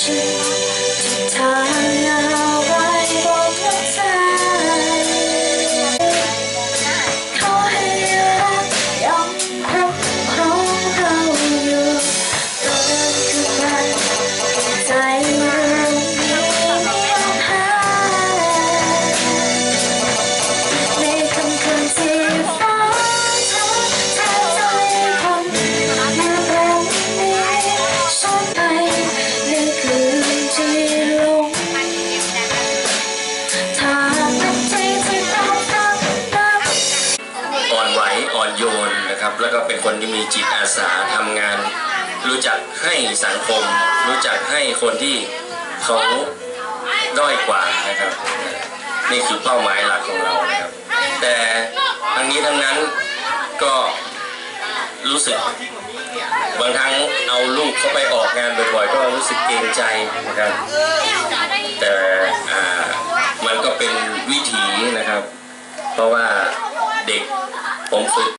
see. อ่อนโยนนะครับ แล้วก็เป็นคนที่มีจิตอาสาทำงาน รู้จักให้สังคม รู้จักให้คนที่เขาด้อยกว่านะครับ นี่คือเป้าหมายหลักของเรานะครับ แต่ทั้งนี้ทั้งนั้นก็รู้สึกบางครั้งเอาลูกเข้าไปออกงานบ่อยๆ ก็รู้สึกเกรงใจนะครับแต่อ่ามันก็เป็นวิถีนะครับเพรา 红色